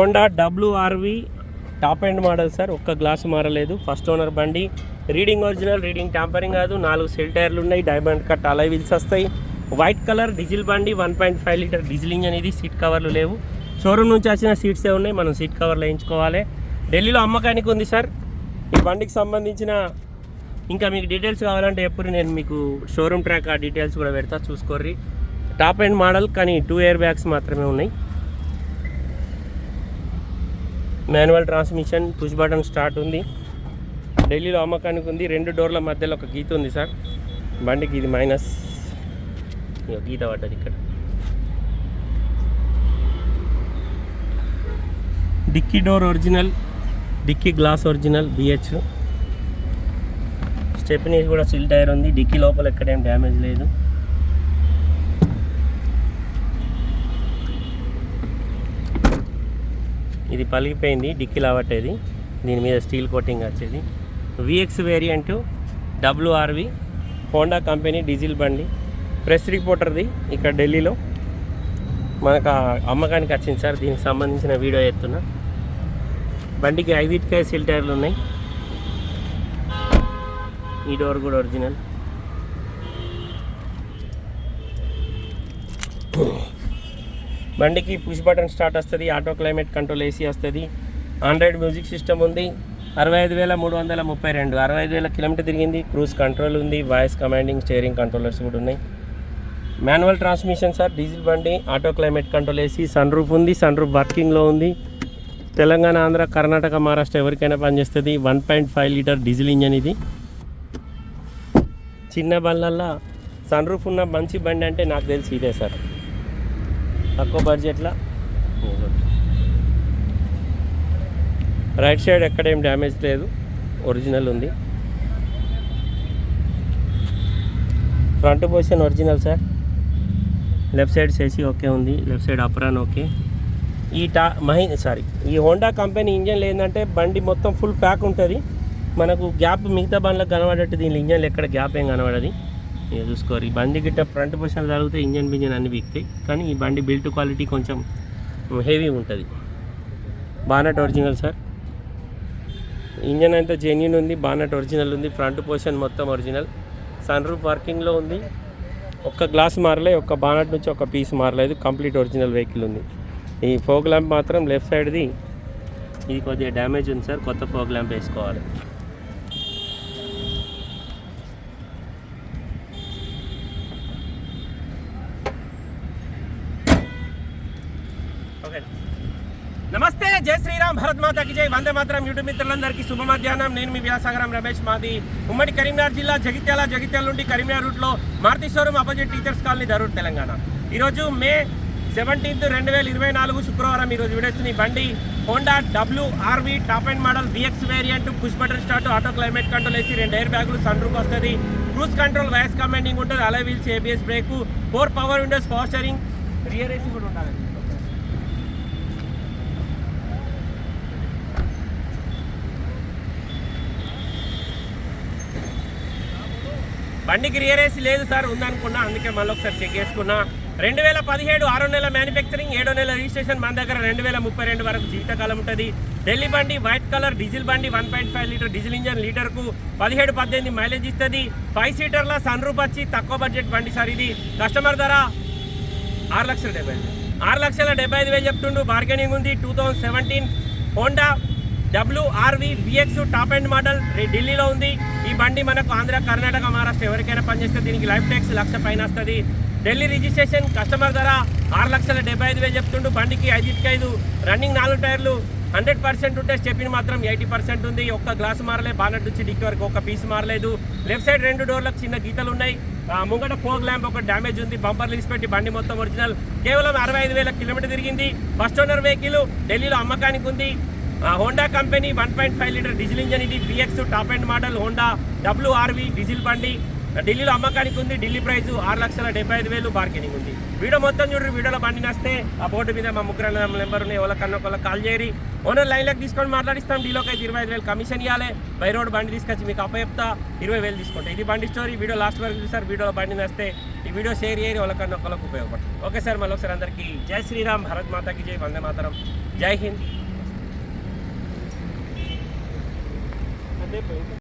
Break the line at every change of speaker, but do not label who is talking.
Honda WRV top end model sir. ఒక్క glass మారలేదు. First owner బండి. రీడింగ్ ఒరిజినల్ రీడింగ్ ట్యాంపరింగ్ కాదు. నాలుగు సెల్ టైర్లు ఉన్నాయి. డైమండ్ కట్ అలా వీల్స్ వస్తాయి. వైట్ కలర్ డీజిల్ బండి one point five litre diesel engine ఇది. సీట్ కవర్లు లేవు. షోరూమ్ నుంచి వచ్చిన సీట్సే ఉన్నాయి? మనం సీట్ కవర్లు వేయించుకోవాలి. ఢిల్లీలో అమ్మకానికి ఉంది సార్. ఈ బండికి సంబంధించిన ఇంకా మీకు డీటెయిల్స్ కావాలంటే ఎప్పుడు నేను మీకు షోరూమ్ ట్రాక్ ఆ డీటెయిల్స్ కూడా పెడతా. చూసుకోర్రి. టాప్ ఎండ్ మోడల్ కానీ టూ ఇయర్ బ్యాగ్స్ మాత్రమే ఉన్నాయి. Manual transmission push button start ఉంది. ఢిల్లీలో అమ్మకానికి ఉంది. రెండు డోర్ల మధ్యలో ఒక గీత ఉంది సార్. బండికి ఇది మైనస్. ఇగో గీత పడ్డది ఇక్కడ. Dicky door original dicky glass original BH. Stepney కూడా సిల్ టైర్ ఉంది. డిక్కీ లోపల ఎక్కడేం డ్యామేజ్ లేదు. ఇది పలిగిపోయింది డిక్కీ లావట్టేది. దీని మీద స్టీల్ కోటింగ్ వచ్చేది. VX variant WRV Honda company diesel బండి. ప్రెస్ రిపోర్టర్ది ఇక్కడ ఢిల్లీలో. మనకు ఆ అమ్మకానికి వచ్చింది సార్ దీనికి సంబంధించిన వీడియో ఎత్తున్నా. బండికి ఐదిటికాయ సిల్ టైర్లు ఉన్నాయి. ఈ డోర్ కూడా ఒరిజినల్. బండికి పుష్ బటన్ స్టార్ట్ వస్తుంది ఆటో క్లైమేట్ కంట్రోల్ ఏసీ వస్తుంది. ఆండ్రాయిడ్ మ్యూజిక్ సిస్టమ్ ఉంది. అరవై ఐదు వేల మూడు వందల ముప్పై రెండు అరవై ఐదు వేల కిలోమీటర్ తిరిగింది. క్రూజ్ కంట్రోల్ ఉంది వాయిస్ కమాండింగ్ స్టీరింగ్ కంట్రోలర్స్ కూడా ఉన్నాయి. మాన్యువల్ ట్రాన్స్మిషన్ సార్ డీజిల్ బండి auto climate control AC sunroof ఉంది సన్ రూఫ్ వర్కింగ్లో ఉంది. తెలంగాణ ఆంధ్ర కర్ణాటక మహారాష్ట్ర ఎవరికైనా పనిచేస్తుంది one point five litre diesel engine ఇది. చిన్న బండ్లల్లో సన్ రూఫ్ ఉన్న మంచి బండి అంటే నాకు తెలిసి ఇదే సార్ తక్కువ బడ్జెట్లో రైట్ సైడ్ ఎక్కడ ఏం డ్యామేజ్ లేదు. ఒరిజినల్ ఉంది. Front position original sir. Left side chassis okay ఉంది. Left side apron okay. ఈ టా మహి సారీ ఈ హోండా కంపెనీ ఇంజన్ ఏంటంటే బండి మొత్తం ఫుల్ ప్యాక్ ఉంటుంది. మనకు గ్యాప్ మిగతా బండ్లకు కనబడేట్టు దీని ఇంజన్లో ఎక్కడ గ్యాప్ ఏం కనబడది. ఇక చూసుకోరు. ఈ బండి గిట్ట ఫ్రంట్ పొజిషన్ జరిగితే ఇంజన్ బింజన్ అన్ని వీక్తాయి. కానీ ఈ బండి బిల్ట్ క్వాలిటీ కొంచెం హెవీ ఉంటుంది. Bonnet original sir. ఇంజన్ అంతా జెన్యున్ ఉంది బానట్ ఒరిజినల్ ఉంది ఫ్రంట్ పొజిషన్ మొత్తం ఒరిజినల్. సన్ రూఫ్ వర్కింగ్లో ఉంది. ఒక్క గ్లాస్ మారలే ఒక్క బానట్ నుంచి ఒక పీస్ మారలేదు కంప్లీట్ ఒరిజినల్ వెహికల్ ఉంది. ఈ ఫోగ్ ల్యాంప్ మాత్రం లెఫ్ట్ సైడ్ది. ఇది కొద్దిగా డ్యామేజ్ ఉంది సార్ కొత్త ఫోగ్ ల్యాంప్ వేసుకోవాలి. నమస్తే జై శ్రీరామ్ భరత్ మాతాకి జై. వందే మాత్రం యూట్యూబ్ మిత్రులందరికీ శుభ మధ్యాహ్నం నేను మీ వ్యాసాగరం రమేష్ మాది ఉమ్మడి కరీంనగర్ జిల్లా జగిత్యాల జగిత్యాల నుండి కరీంనగర్ రూట్లో Maruti showroom opposite teachers colony Dharur Telangana. ఈరోజు మే సెవెంటీన్త్ రెండు వేల ఇరవై నాలుగు శుక్రవారం ఈరోజు విడేస్తుంది బండి Honda W RV top end model VX variant push button start auto climate control వేసి రెండు ఎయిర్ బ్యాగులు సన్ రూప్ వస్తుంది. క్రూజ్ కంట్రోల్ వైస్ కమాండింగ్ ఉంటుంది alloy wheels ABS brake four power windows power steering rear AC కూడా ఉండాలి. బండికి rear AC లేదు sir ఉందనుకున్నా అందుకే మళ్ళీ ఒకసారి చెక్ చేసుకున్నా. రెండు వేల పదిహేడు ఆరో నెల మ్యానుఫ్యాక్చరింగ్ ఏడో నెల రిజిస్ట్రేషన్ మన దగ్గర రెండు వేల ముప్పై రెండు వరకు జీవితకాలం ఉంటుంది. ఢిల్లీ బండి వైట్ కలర్ డీజిల్ బండి one point five litre diesel engine లీటర్కు పదిహేడు పద్దెనిమిది మైలేజ్ ఇస్తుంది. ఫైవ్ సీటర్ల సన్ రూప్ వచ్చి తక్కువ బడ్జెట్ బండి సార్ ఇది. కస్టమర్ ధర ఆరు లక్షల డెబ్బై ఆరు లక్షల డెబ్బై ఐదు వేలు చెప్తుండు బార్గెనింగ్ ఉంది. Two thousand seventeen Honda WRV VX top end model ఢిల్లీలో ఉంది. ఈ బండి మనకు ఆంధ్ర కర్ణాటక మహారాష్ట్ర ఎవరికైనా పనిచేస్తే దీనికి లైఫ్ ట్యాక్స్ లక్ష పైన వస్తుంది. ఢిల్లీ రిజిస్ట్రేషన్ కస్టమర్ ధర ఆరు లక్షల డెబ్బై ఐదు వేలు చెప్తుండు. బండికి ఐదుకి ఐదు రన్నింగ్ నాలుగు టైర్లు. హండ్రెడ్ పర్సెంట్ ఉంటే స్టెప్పిన్ మాత్రం ఎయిటీ పర్సెంట్ ఉంది. ఒక్క గ్లాస్ మారలే బానట్ నుంచి డిక్కి వరకు ఒక పీస్ మారలేదు. లెఫ్ట్ సైడ్ రెండు డోర్లకు చిన్న గీతలు ఉన్నాయి. ముంగట ఫోక్ ల్యాంప్ ఒక డ్యామేజ్ ఉంది. బంపర్ లీస్ పెట్టి బండి మొత్తం ఒరిజినల్. కేవలం అరవై ఐదు వేల కిలోమీటర్ తిరిగింది. ఫస్ట్ ఓనర్ వెహికల్ ఢిల్లీలో అమ్మకానికి ఉంది. Honda company one point five litre diesel engine ఇది VX top end model Honda WRV diesel బండి. ఢిల్లీలో అమ్మకానికి ఉంది ఢిల్లీ ప్రైస్ ఆరు లక్షల డెబ్బై ఐదు వేలు బార్గెనింగ్ ఉంది. వీడియో మొత్తం చూడండి వీడియోలో బండి నస్తే ఆ బోర్డు మీద మా ముగ్గురు నెంబర్ ఉన్నాయి ఎవరికన్నా ఒకళ్ళకి కాల్ చేయరి. ఓనర్ లైన్లోకి తీసుకొని మాట్లాడిస్తాం డీలోకి అయితే ఇరవై ఐదు వేలు కమిషన్ ఇవ్వాలి బై రోడ్ బండి తీసుకొచ్చి మీకు అప్పచెప్తా ఇరవై వేలు తీసుకుంటా. ఇది బండి స్టోరీ వీడియో లాస్ట్ వరకు చూసారు వీడియోలో బండి నస్తే ఈ వీడియో షేర్ చేయరు వాళ్ళకన్నా ఒకళ్ళకి ఉపయోగపడుతుంది. ఓకే సార్ మళ్ళీ ఒకసారి అందరికీ జై శ్రీరామ్ భరత్ మాతాకి జై వందే మాతరం. జై హింద్. tempo ainda.